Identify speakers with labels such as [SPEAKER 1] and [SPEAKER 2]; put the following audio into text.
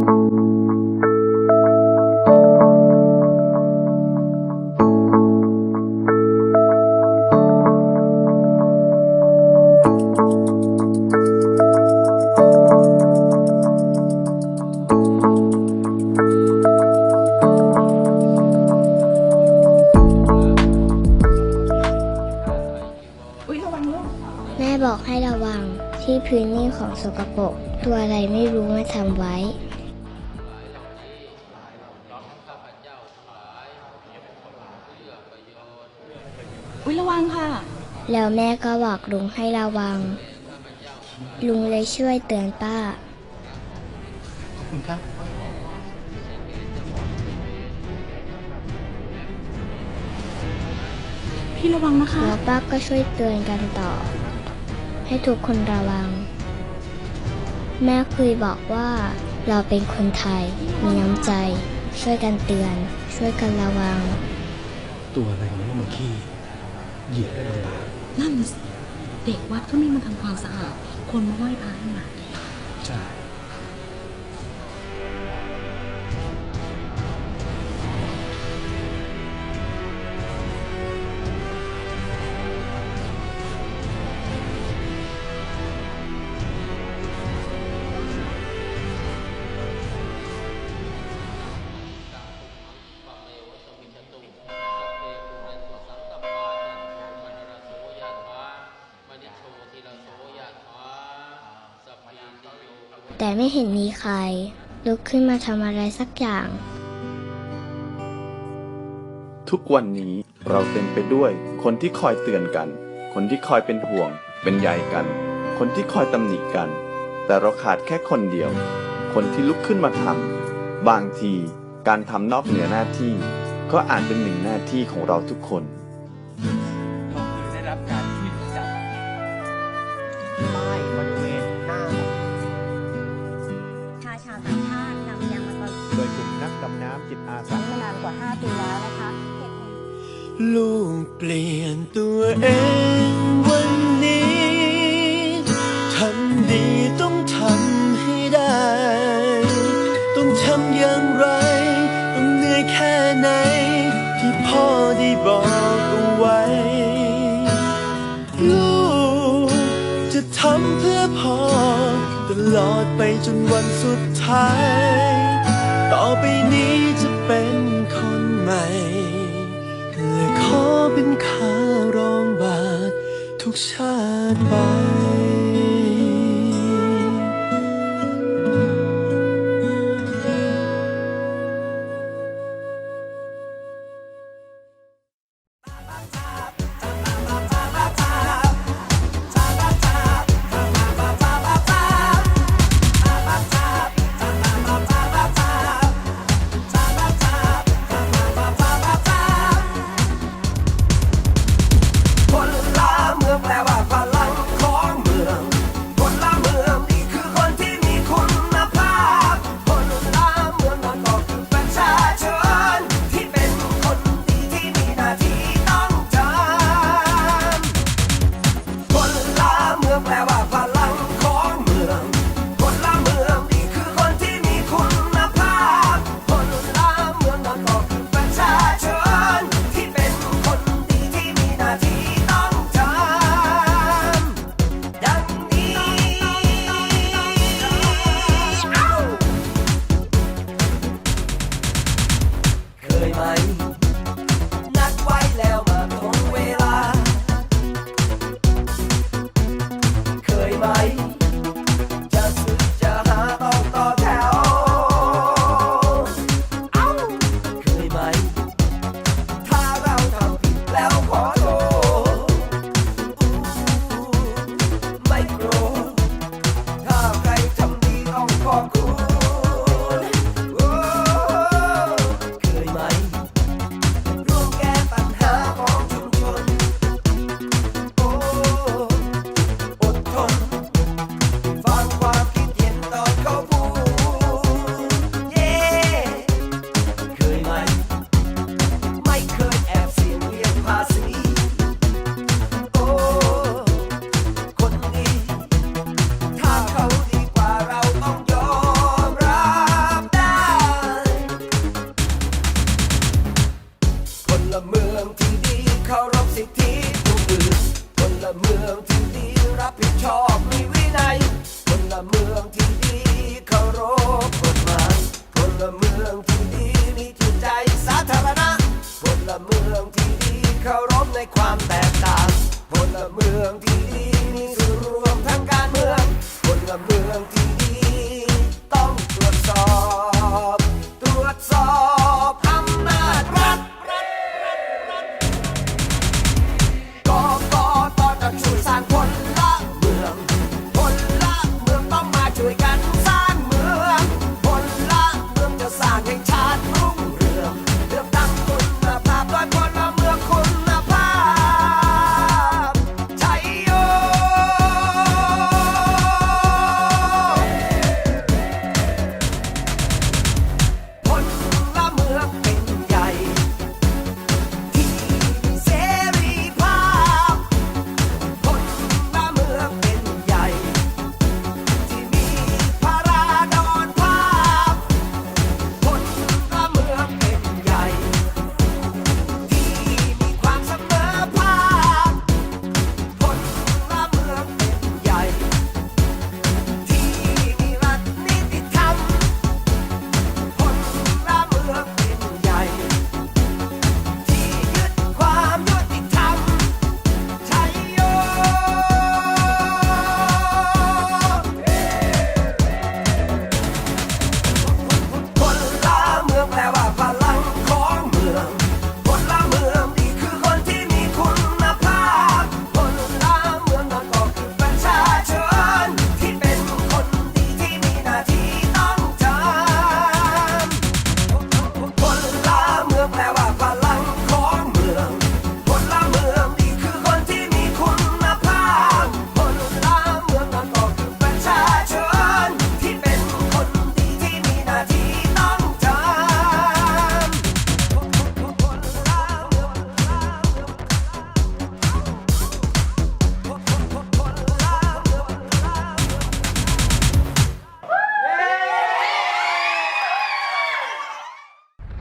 [SPEAKER 1] อุ้ยระวังลูก
[SPEAKER 2] แม่บอกให้ระวังที่พื้นนี่ของสกปรกตัวอะไรไม่รู้มาทำไว้
[SPEAKER 1] งค่ะ
[SPEAKER 2] แล้วแม่ก็บอกลุงให้ระวัง ลุงเลยช่วยเตือนป้า
[SPEAKER 3] ขอบคุณครับ
[SPEAKER 1] พี่ระวังนะคะ
[SPEAKER 2] แล้วป้าก็ช่วยเตือนกันต่อ ให้ทุกคนระวัง แม่เคยบอกว่าเราเป็นคนไทย มีน้ำใจ ช่วยกันเตือน ช่วยกันระวัง
[SPEAKER 3] ตัวอะไรมันมาขี้ เหยียบได้ลำบาก
[SPEAKER 1] นั่นน่ะสิเด็กวัดก็มีมาทำความสะอาด คนมาไหว้พระให้มา
[SPEAKER 3] ใช่
[SPEAKER 2] แต่ไม่เห็นมีใคร ลุกขึ้นมาทำอะไรสักอย่าง
[SPEAKER 4] ทุกวันนี้เราเต็มไปด้วยคนที่คอยเตือนกัน คนที่คอยเป็นห่วง เป็นใยกัน คนที่คอยตำหนิกัน แต่เราขาดแค่คนเดียว คนที่ลุกขึ้นมาทำบางทีการทำนอกเหนือหน้าที่ ก็อาจเป็นหนึ่งหน้าที่ของเราทุกคน
[SPEAKER 5] ลูกเปลี่ยนตัวเองวันนี้ทำดีต้องทำ
[SPEAKER 6] ให้ได้ ต้องทำอย่างไร ต้อ
[SPEAKER 7] งเหนื่อยแค่ไหน ที่พ่อ
[SPEAKER 6] ได้บอกเอาไว้ ลูกจะทำเพื่อพ่อ ต
[SPEAKER 8] ลอดไปจนวันสุดท้าย เป็นขารองบาททุกชาติบา เมืองที่ดีเคารพกฎหมายพลเมืองที่ดีมีจิตใจสาธารณะพลเมืองที่ดีเคารพในความแตกต่างพลเมืองที่ดีมีส่วนรวมทางการเมืองพลเมืองที่